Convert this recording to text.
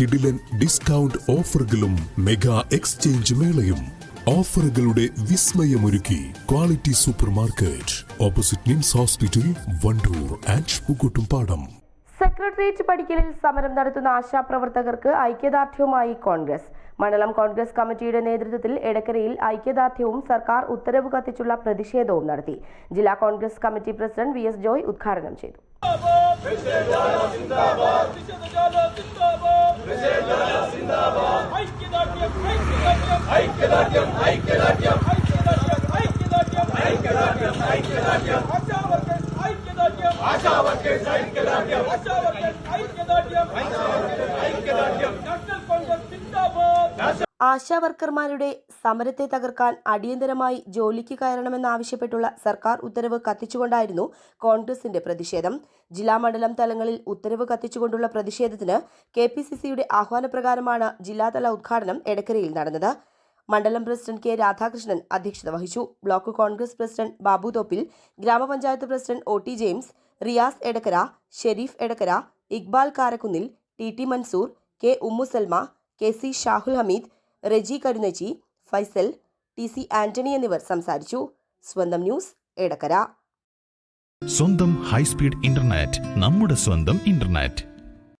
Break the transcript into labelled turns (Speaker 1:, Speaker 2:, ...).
Speaker 1: കിടിലൻ ഡിസ്കൗണ്ട് ഓഫറുകളും mega exchange മേളയും. ഓഫറുകളുടെ വിസ്മയമൊരുക്കി quality super market opposite NIMS hospital Wandoor and Pookkottumpadam
Speaker 2: secretariat പടിക്കലിൽ സമരം നടത്തുന്ന ആശാപ്രവർത്തകർക്ക് ഐക്യദാർഢ്യവുമായി കോൺഗ്രസ്. മണ്ഡലം കോൺഗ്രസ് കമ്മിറ്റിയുടെ നേതൃത്വത്തിൽ എടക്കരയിൽ ഐക്യദാർഢ്യവും സർക്കാർ ഉത്തരവ് കത്തിച്ചുള്ള പ്രതിഷേധവും നടത്തി. ജില്ലാ Congress committee president V S Joy ഉദ്ഘാടനം ചെയ്തു. ആശാ വർക്കർമാരുടെ സമരത്തെ തകർക്കാൻ അടിയന്തരമായി ജോലിക്ക് കയറണമെന്നാവശ്യപ്പെട്ടുള്ള സർക്കാർ ഉത്തരവ് കത്തിച്ചുകൊണ്ടായിരുന്നു കോൺഗ്രസിന്റെ പ്രതിഷേധം. ജില്ലാ മണ്ഡലം തലങ്ങളിൽ ഉത്തരവ് കത്തിച്ചുകൊണ്ടുള്ള പ്രതിഷേധത്തിന് കെ പി സി സിയുടെ ആഹ്വാനപ്രകാരമാണ് ജില്ലാതല ഉദ്ഘാടനം എടക്കരയിൽ നടന്നത്. മണ്ഡലം പ്രസിഡന്റ് കെ രാധാകൃഷ്ണൻ അധ്യക്ഷത വഹിച്ചു. ബ്ലോക്ക് കോൺഗ്രസ് പ്രസിഡന്റ് ബാബു തോപ്പിൽ ഗ്രാമപഞ്ചായത്ത് president O T James Riyas Edakkara Shareef Edakkara Iqbal Karakkunnil T T Mansoor K Ummusalma K C Shahul Hameed Reji Karunachi Faisal T C Antony എന്നിവർ സംസാരിച്ചു. സ്വന്തം ന്യൂസ് എടക്കര.
Speaker 3: സ്വന്തം ഹൈസ്പീഡ് ഇന്റർനെറ്റ് നമ്മുടെ സ്വന്തം internet.